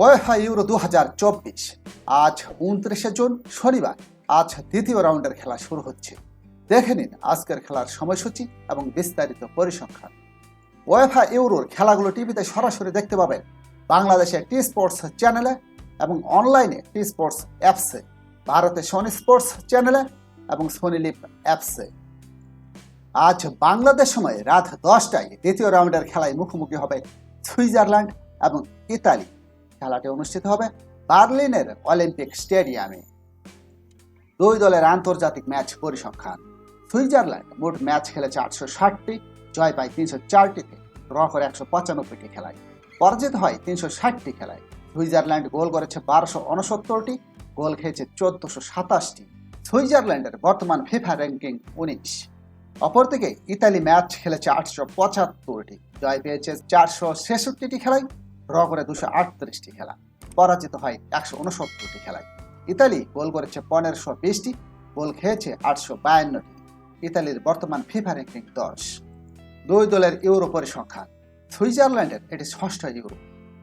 UEFA euro দু হাজার চব্বিশ। আজ উনত্রিশে জুন, শনিবার। আজ দ্বিতীয় রাউন্ডের খেলা শুরু হচ্ছে। দেখে নিন আজকের খেলার সময়সূচি এবং বিস্তারিত পরিসংখ্যান। ওয়েফা ইউরোর খেলাগুলো টিভিতে সরাসরি দেখতে পাবেন বাংলাদেশে টি স্পোর্টস চ্যানেলে এবং অনলাইনে টি স্পোর্টস অ্যাপসে ভারতে সনি স্পোর্টস চ্যানেলে এবং সোনি লিপ অ্যাপসে। আজ বাংলাদেশ সময় রাত দশটায় দ্বিতীয় রাউন্ডের খেলায় মুখোমুখি হবে সুইজারল্যান্ড এবং ইতালি। খেলাটি অনুষ্ঠিত হবে বার্লিনের অলিম্পিক স্টেডিয়ামে। দুই দলের আন্তর্জাতিক ম্যাচ পরিসংখ্যান। সুইজারল্যান্ড মোট ম্যাচ খেলেছে আটশো ষাটটি, জয় পায় তিনশো চারটিতে ড্র করে একশো পঁচানব্বইটি খেলায়। পরাজিত হয় তিনশো ষাটটি খেলায়। সুইজারল্যান্ড গোল করেছে বারোশো উনসত্তরটি, গোল খেয়েছে চোদ্দশো সাতাশটি। সুইজারল্যান্ডের বর্তমান ফিফা র্যাঙ্কিং উনিশ। অপরদিকে ইতালি ম্যাচ খেলেছে আটশো পঁচাত্তরটি, জয় পেয়েছে চারশো ছেষট্টিটি খেলায়। ড্র করে দুশো আটত্রিশটি খেলা। পরাজিত হয় একশো উনসত্তরটি খেলায়। ইতালি গোল করেছে পনেরোশো বিশটি, গোল খেয়েছে আটশো বায়ান্নটি। ইতালির বর্তমান ফিফা র্যাঙ্কিং দশ। দুই দলের ইউরো পরিসংখ্যান সুইজারল্যান্ডের এটি ষষ্ঠ ইউরো।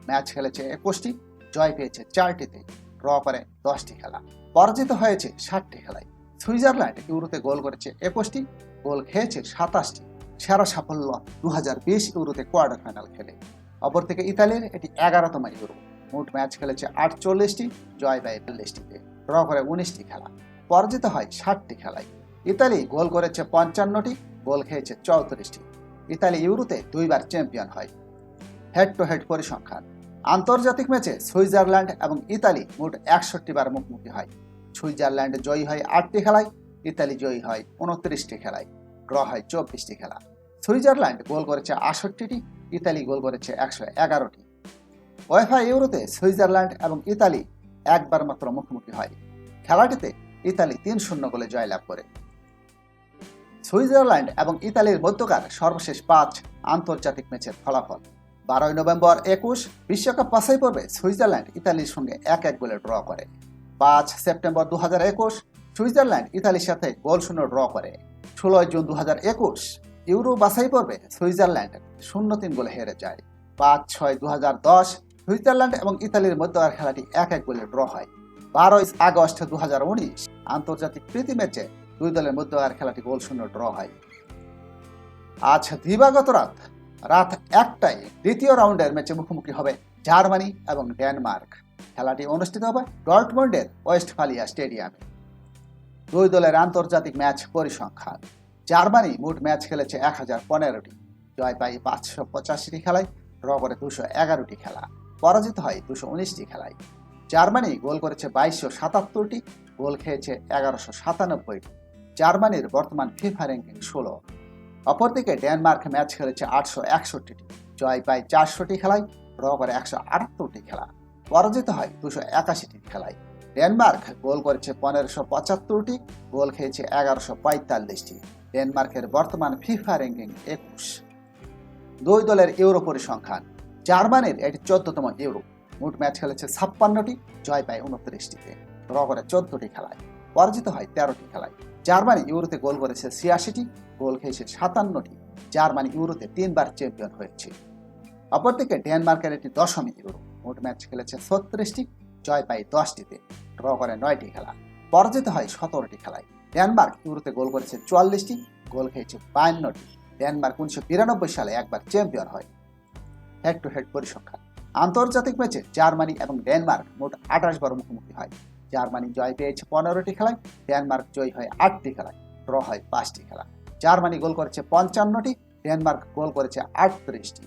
ম্যাচ খেলেছে একুশটি, জয় পেয়েছে চারটিতে। ড্র করে দশটি খেলা। পরাজিত হয়েছে ষাটটি খেলায়। সুইজারল্যান্ড ইউরোতে গোল করেছে একুশটি, গোল খেয়েছে সাতাশটি। সেরা সাফল্য দু হাজার বিশ ইউরোতে কোয়ার্টার ফাইনাল খেলে। অপরদিকে ইতালির, এটি এগারোতম ইউরো। মোট ম্যাচ খেলেছে আটচল্লিশটি, জয় পায় বিয়াল্লিশটিতে। ড্র করে উনিশটি খেলা। পরাজিত হয় ষাটটি খেলায়। ইতালি গোল করেছে পঞ্চান্নটি, গোল খেয়েছে চৌত্রিশটি। ইতালি ইউরোতে দুইবার চ্যাম্পিয়ন হয়। হেড টু হেড পরিসংখ্যান। আন্তর্জাতিক ম্যাচে সুইজারল্যান্ড এবং ইতালি মোট একষট্টি বার মুখোমুখি হয়। সুইজারল্যান্ড জয়ী হয় আটটি খেলায়, ইতালি জয়ী হয় উনত্রিশটি খেলায়। ড্র হয় চব্বিশটি খেলা। সুইজারল্যান্ড গোল করেছে আটষট্টিটি ইতালি গোল করেছে একশো এগারোটি। ওয়েফা ইউরোতে সুইজারল্যান্ড এবং ইতালি একবার মাত্র মুখোমুখি হয়। খেলাটিতে ইতালি তিন শূন্য গোলে জয়লাভ করে। সুইজারল্যান্ড এবং ইতালির মধ্যকার সর্বশেষ পাঁচ আন্তর্জাতিক ম্যাচের ফলাফল। বারোই নভেম্বর একুশ বিশ্বকাপ বাছাই পর্বে সুইজারল্যান্ড ইতালির সঙ্গে এক এক গোলে ড্র করে। পাঁচ সেপ্টেম্বর দু হাজার একুশ সুইজারল্যান্ড ইতালির সাথে গোল শূন্য ড্র করে। ষোলোই জুন দু হাজার একুশ ইউরো বাছাই পর্বে সুইজারল্যান্ড শূন্য তিন গোলে হেরে যায়। পাঁচ ছয় দু দশ সুইজারল্যান্ড এবং ইতালির মধ্যকার খেলাটি এক এক গোলে ড্র হয়। বারোই আগস্ট দু উনিশ আন্তর্জাতিক প্রীতি ম্যাচে দুই দলের মধ্যকার খেলাটি গোল শূন্য ড্র হয়। আজ দিবাগত রাত রাত একটায় দ্বিতীয় রাউন্ডের ম্যাচে মুখোমুখি হবে জার্মানি এবং ডেনমার্ক। খেলাটি অনুষ্ঠিত হবে ডর্টমন্ডের ওয়েস্টফালিয়া স্টেডিয়ামে। দুই দলের আন্তর্জাতিক ম্যাচ পরিসংখ্যান। জার্মানি মোট ম্যাচ খেলেছে এক হাজার পনেরোটি। জয় পায় পাঁচশো পঁচাশিটি খেলায়, ড্র করে দুশো এগারোটি খেলা। পরাজিত হয় দুশো উনিশটি খেলায়। জার্মানি গোল করেছে বাইশশো সাতাত্তরটি, গোল খেয়েছে এগারোশো সাতানব্বইটি। জার্মানির বর্তমান ফিফা র্যাঙ্কিং ষোলো। অপরদিকে ডেনমার্ক ম্যাচ খেলেছে আটশো একষট্টিটি। জয় পায় চারশোটি খেলায়, ড্র করে একশো আটাত্তরটি খেলা। পরাজিত হয় দুশো একাশিটি খেলায়। ডেনমার্ক গোল করেছে পনেরোশো পঁচাত্তরটি, গোল খেয়েছে এগারোশো পঁয়তাল্লিশটি। ডেনমার্কের বর্তমান ফিফা র্যাঙ্কিং একুশ। দুই দলের ইউরো পরিসংখ্যান। জার্মানির এটি চোদ্দতম ইউরো। মোট ম্যাচ খেলেছে ছাপ্পান্নটি, জয় পায় উনত্রিশটিতে ড্র করে চোদ্দটি খেলায়। পরাজিত হয় তেরোটি খেলায়। জার্মানি ইউরোতে গোল করেছে ছিয়াশিটি, গোল খেয়েছে সাতান্নটি। জার্মানি ইউরোতে তিনবার চ্যাম্পিয়ন হয়েছে। অপরদিকে ডেনমার্কের একটি দশম ইউরো। মোট ম্যাচ খেলেছে ছত্রিশটি, জয় পায় দশটিতে। ড্র করে নয়টি খেলা। পরাজিত হয় সতেরোটি খেলায়। ডেনমার্ক ইউরোতে গোল করেছে চুয়াল্লিশটি, গোল খেয়েছে বায়ান্নটি। ডেনমার্ক উনিশশো বিরানব্বই সালে একবার চ্যাম্পিয়ন হয়। হেড টু হেড পরিসংখ্যান। আন্তর্জাতিক ম্যাচে জার্মানি এবং ডেনমার্ক মোট আঠাশ বার মুখোমুখি হয়। জার্মানি জয় পেয়েছে পনেরোটি খেলায়, ডেনমার্ক জয় হয় আটটি খেলায়, ড্র হয় পাঁচটি খেলা জার্মানি গোল করেছে পঞ্চান্নটি, ডেনমার্ক গোল করেছে আটত্রিশটি।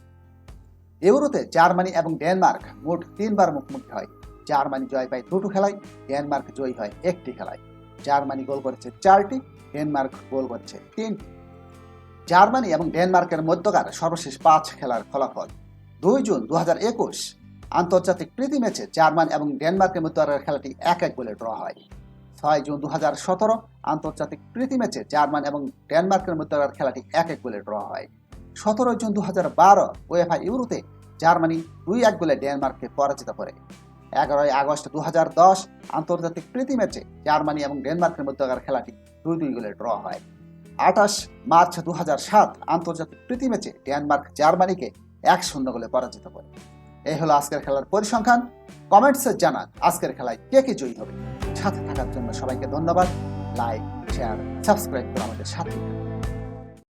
ইউরোতে জার্মানি এবং ডেনমার্ক মোট তিনবার মুখোমুখি হয়। জার্মানি জয় পায় দুটো খেলায়, ডেনমার্ক জয়ী হয় একটি খেলায়। জার্মানি গোল করেছে চারটি, ডেনমার্ক গোল করেছে তিনটি। জার্মানি এবং ডেনমার্কের মধ্যকার সর্বশেষ পাঁচ খেলার ফলাফল। দুই জুন দু আন্তর্জাতিক প্রীতি ম্যাচে জার্মান এবং ডেনমার্কের মধ্যকার খেলাটি এক এক গোলে ড্র হয়। ছয় জুন দু আন্তর্জাতিক প্রীতি ম্যাচে জার্মান এবং ডেনমার্কের মধ্যকার খেলাটি এক এক গোলে ড্র হয়। সতেরো জুন দু হাজার বারো ওয়েফা ইউরোতে জার্মানি দুই এক গোলে ডেনমার্ককে পরাজিত করে। এগারোই আগস্ট দু হাজার দশ আন্তর্জাতিক প্রীতি ম্যাচে জার্মানি এবং ডেনমার্কের মধ্যকার খেলাটি দুই দুই গোলে ড্র হয়। আঠাশ মার্চ দু হাজার সাত আন্তর্জাতিক প্রীতি ম্যাচে ডেনমার্ক জার্মানিকে এক শূন্য গোলে পরাজিত করে। এই হলো আজকের খেলার পরিসংখ্যান। কমেন্টসে জানান আজকের খেলায় কে কে জয়ী হবে। সাথে থাকার জন্য সবাইকে ধন্যবাদ। লাইক, শেয়ার, সাবস্ক্রাইব করে আমাদের সাথে।